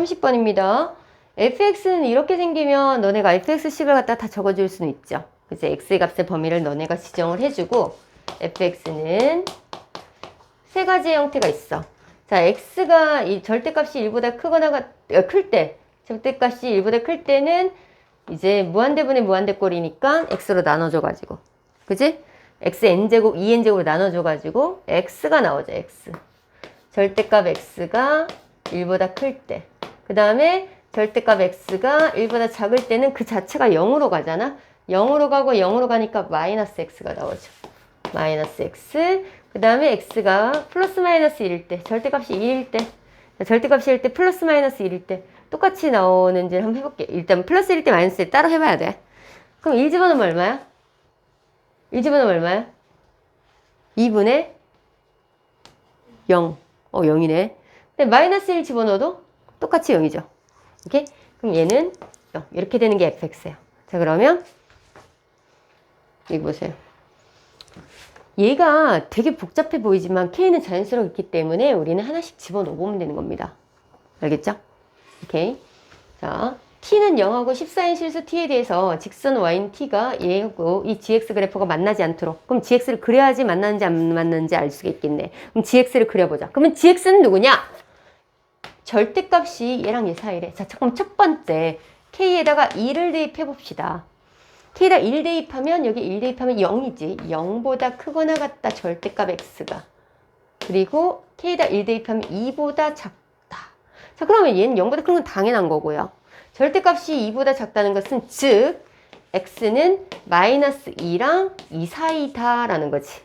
30번입니다. fx는 이렇게 생기면 너네가 fx식을 갖다 다 적어줄 수는 있죠. 그래서 x의 값의 범위를 너네가 지정을 해주고 fx는 세 가지의 형태가 있어. 자, x가 이 절대값이 1보다 크거나 어, 클 때, 절대값이 1보다 클 때는 이제 무한대분의 무한대꼴이니까 x로 나눠줘 가지고, 그지? x n제곱, 2n제곱으로 나눠줘 가지고 x가 나오죠, x. 절대값 x가 1보다 클 때. 그 다음에 절대값 x가 1보다 작을 때는 그 자체가 0으로 가잖아. 0으로 가고 0으로 가니까 마이너스 x가 나오죠. 마이너스 x. 그 다음에 x가 플러스 마이너스 1일 때, 절대값이 1일 때, 절대값이 1일 때, 플러스 마이너스 1일 때 똑같이 나오는지를 한번 해볼게. 일단 플러스 1일 때, 마이너스 1일 따로 해봐야 돼. 그럼 1 집어넣으면 얼마야? 1 집어넣으면 얼마야? 2분의 0. 어, 0이네. 근데 마이너스 1 집어넣어도 똑같이 0이죠. 오케이? 그럼 얘는 0. 이렇게 되는 게 fx예요. 자, 그러면 여기 보세요. 얘가 되게 복잡해 보이지만 k는 자연스럽게 있기 때문에 우리는 하나씩 집어넣어 보면 되는 겁니다. 알겠죠? 오케이. 자, t는 0하고 14인 실수 t에 대해서 직선 y인 t가 얘하고 이 gx 그래프가 만나지 않도록 그럼 gx를 그려야지 만나는지 안 만나는지 알 수가 있겠네. 그럼 gx를 그려보자. 그러면 gx는 누구냐? 절대값이 얘랑 얘 사이래. 자, 잠깐 첫 번째 k에다가 2를 대입해 봅시다. k에다 1 대입하면 여기 1 대입하면 0이지. 0보다 크거나 같다 절대값 x가. 그리고 k에다 1 대입하면 2보다 작다. 자, 그러면 얘는 0보다 큰 건 당연한 거고요. 절대값이 2보다 작다는 것은 즉 x는 마이너스 2랑 2 사이다라는 거지.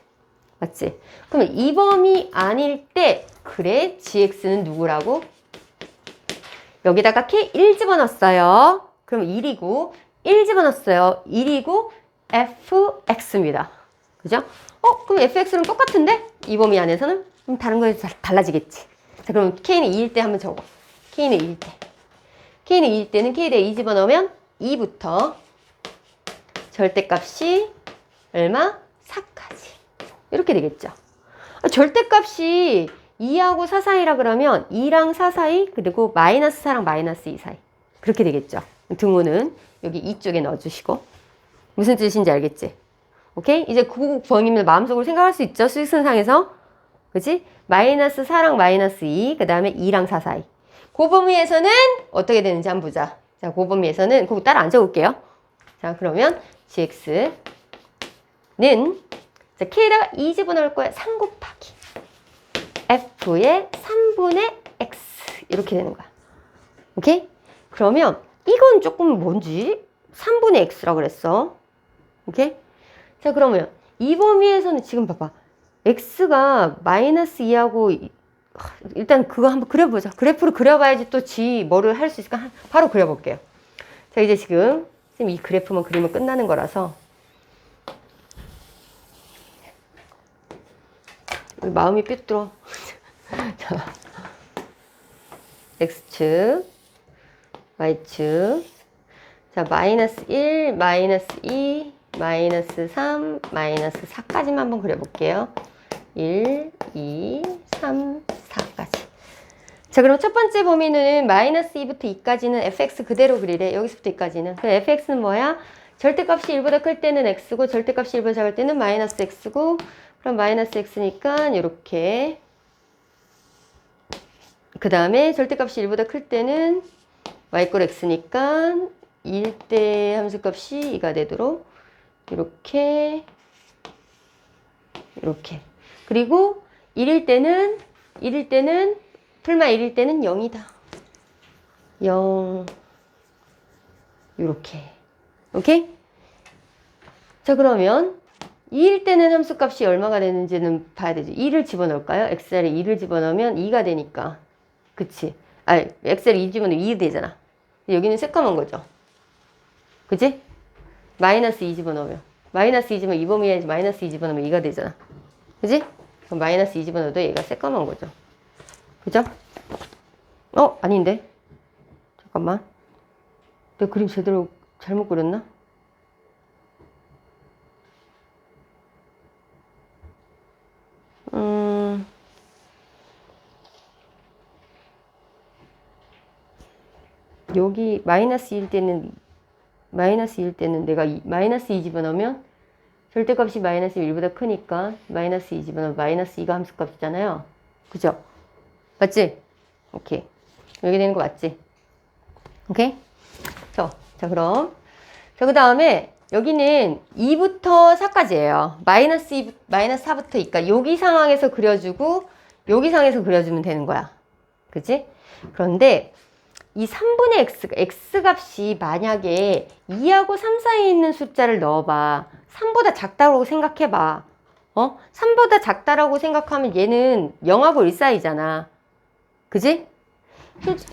맞지? 그러면 이 범위 아닐 때 그래 gx는 누구라고? 여기다가 k 1 집어넣었어요. 그럼 1이고 1 집어넣었어요. 1이고 fx입니다. 그죠? 어? 그럼 fx는 똑같은데? 이 범위 안에서는? 그럼 다른 거에 달라지겠지. 자, 그럼 k는 2일 때 한번 적어. k는 2일 때. k는 2일 때는 k에 2 집어넣으면 2부터 절대값이 얼마? 4까지. 이렇게 되겠죠. 아, 절대값이 2하고 4 사이라 그러면 2랑 4 사이 그리고 마이너스 4랑 마이너스 2 사이 그렇게 되겠죠. 등호는 여기 이쪽에 넣어주시고 무슨 뜻인지 알겠지? 오케이? 이제 그 범위를 마음속으로 생각할 수 있죠. 수익선상에서 그지? 마이너스 4랑 마이너스 2, 그 다음에 2랑 4 사이. 그 범위에서는 어떻게 되는지 한번 보자. 자, 그 범위에서는 그거 따라 안 적을게요. 자, 그러면 gx는 자, k에다가 2 집어넣을 거야. 3 곱하기 f의 3분의 x 이렇게 되는 거야. 오케이? 그러면 이건 조금 뭔지 3분의 x라고 그랬어. 오케이? 자, 그러면 이 범위에서는 지금 봐봐. x가 마이너스 2하고 일단 그거 한번 그려보자. 그래프를 그려봐야지 또지 뭐를 할 수 있을까? 바로 그려볼게요. 자, 이제 지금 이 그래프만 그리면 끝나는 거라서 마음이 삐뚤어. 자, x축, y축. 자, 마이너스 1, 마이너스 2, 마이너스 3, 마이너스 4까지만 한번 그려볼게요. 1, 2, 3, 4까지. 자, 그럼 첫 번째 범위는 마이너스 2부터 2까지는 fx 그대로 그리래. 여기서부터 2까지는. 그럼 fx는 뭐야? 절대값이 1보다 클 때는 x고 절대값이 1보다 작을 때는 마이너스 x고 그럼 마이너스 x니까 이렇게. 그 다음에 절대값이 1보다 클 때는 y꼴 x니까 1대 함수값이 2가 되도록 이렇게 이렇게. 그리고 1일 때는 1일 때는 풀마 1일 때는 0이다. 0 이렇게. 오케이? 자 그러면 2일 때는 함수값이 얼마가 되는지는 봐야 되죠 2를 집어넣을까요? x에 2를 집어넣으면 2가 되니까 그치? 아 x에 2 집어넣으면 2 되잖아 여기는 새까만 거죠 그치? 마이너스 2 집어넣으면 마이너스 2 집어넣으면 2범위에 마이너스 2 집어넣으면 2가 되잖아 그지? 그럼 마이너스 2 집어넣어도 얘가 새까만 거죠 그죠? 어? 아닌데 잠깐만 내 그림 제대로 잘못 그렸나? 여기 마이너스 1 때는 마이너스 1 때는 내가 이, 마이너스 2 집어넣으면 절대값이 마이너스 1보다 크니까 마이너스 2 집어넣으면 마이너스 2가 함수값이잖아요. 그죠? 맞지? 오케이. 여기 되는 거 맞지? 오케이? 자, 자 그럼 자, 그 다음에 여기는 2부터 4까지예요. 마이너스 2, 마이너스 4부터 2까지. 여기 상황에서 그려주고 여기 상황에서 그려주면 되는 거야. 그지? 그런데 이 3분의 x, x 값이 만약에 2하고 3 사이에 있는 숫자를 넣어봐. 3보다 작다고 생각해봐. 어? 3보다 작다라고 생각하면 얘는 0하고 1 사이잖아. 그지?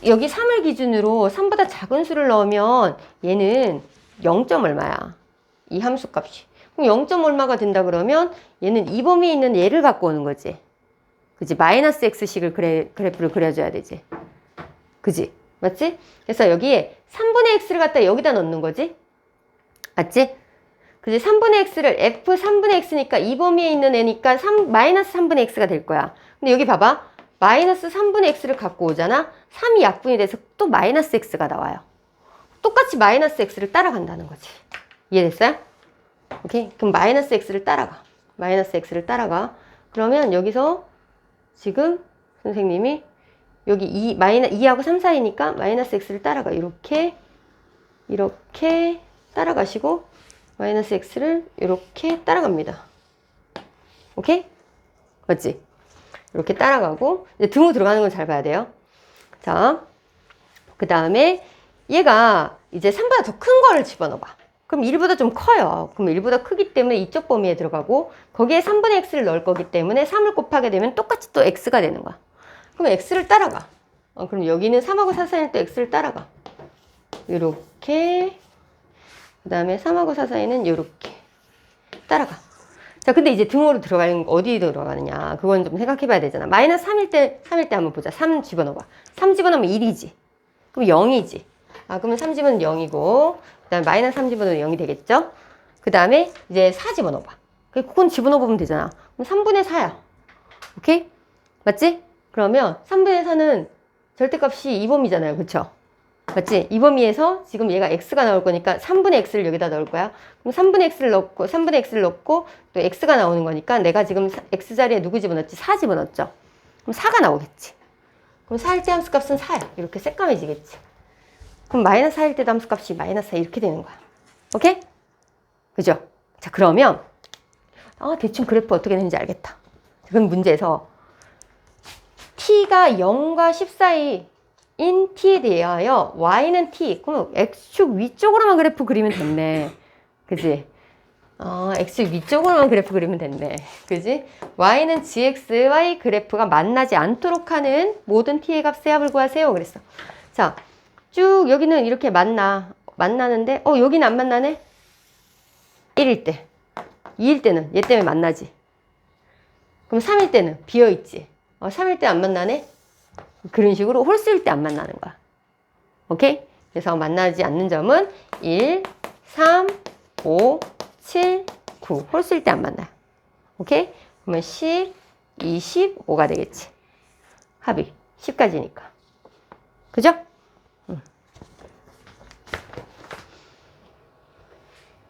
여기 3을 기준으로 3보다 작은 수를 넣으면 얘는 0점 얼마야? 이 함수 값이. 그럼 0점 얼마가 된다 그러면 얘는 이 범위에 있는 얘를 갖고 오는 거지. 그지? 마이너스 x식을 그래, 그래프를 그려줘야 되지. 그지? 맞지? 그래서 여기에 3분의 x를 갖다 여기다 넣는 거지. 맞지? 그지? 3분의 x를 f 3분의 x니까 이 범위에 있는 애니까 3, 마이너스 3분의 x가 될 거야. 근데 여기 봐봐. 마이너스 3분의 x를 갖고 오잖아. 3이 약분이 돼서 또 마이너스 x가 나와요. 똑같이 마이너스 x를 따라간다는 거지. 이해됐어요? 오케이? 그럼 마이너스 x를 따라가. 마이너스 x를 따라가. 그러면 여기서 지금 선생님이 여기 2, 마이너, 2하고 3 사이니까 마이너스 x를 따라가. 이렇게, 이렇게 따라가시고 마이너스 x를 이렇게 따라갑니다. 오케이? 맞지? 이렇게 따라가고 이제 등으로 들어가는 건 잘 봐야 돼요. 자, 그 다음에 얘가 이제 3보다 더 큰 거를 집어넣어봐. 그럼 1보다 좀 커요. 그럼 1보다 크기 때문에 이쪽 범위에 들어가고 거기에 3분의 x를 넣을 거기 때문에 3을 곱하게 되면 똑같이 또 x가 되는 거야. 그럼 x를 따라가. 어, 그럼 여기는 3하고 4 사이는 또 x를 따라가. 이렇게 그 다음에 3하고 4 사이는 이렇게 따라가. 자, 근데 이제 등호로 들어가는 거 어디 들어가느냐. 그건 좀 생각해 봐야 되잖아. 마이너스 3일 때, 3일 때 한번 보자. 3 집어넣어 봐. 3 집어넣으면 1이지. 그럼 0이지. 아, 그러면 3 집어넣으면 0이고, 그 다음에 마이너스 3 집어넣으면 0이 되겠죠? 그 다음에 이제 4 집어넣어 봐. 그건 집어넣어 보면 되잖아. 그럼 3분의 4야. 오케이? 맞지? 그러면 3분의 4는 절대값이 2범위잖아요. 그쵸? 맞지? 이 범위에서 지금 얘가 x가 나올 거니까 3분의 x를 여기다 넣을 거야. 그럼 3분의 x를 넣고 3분의 x를 넣고 또 x가 나오는 거니까 내가 지금 x 자리에 누구 집어넣었지? 4 집어넣었죠. 그럼 4가 나오겠지. 그럼 4일째 함수 값은 4야. 이렇게 새까매지겠지. 그럼 마이너스 4일 때도 함수 값이 마이너스 4 이렇게 되는 거야. 오케이? 그죠? 자, 그러면 아, 대충 그래프 어떻게 되는지 알겠다. 그럼 문제에서 t가 0과 10 사이 인 t에 대하여 y는 t 그럼 x축 위쪽으로만 그래프 그리면 됐네. 그지? 어, x축 위쪽으로만 그래프 그리면 됐네. 그지? y는 gx, y 그래프가 만나지 않도록 하는 모든 t의 값의 합을 구하세요. 그랬어. 자 쭉 여기는 이렇게 만나 만나는데 어 여기는 안 만나네? 1일 때. 2일 때는 얘 때문에 만나지. 그럼 3일 때는 비어있지 어, 3일 때 안 만나네 그런 식으로 홀수일 때 안 만나는 거야. 오케이? 그래서 만나지 않는 점은 1, 3, 5, 7, 9. 홀수일 때 안 만나요. 오케이? 그러면 10, 20, 5가 되겠지. 합이 10까지니까. 그죠?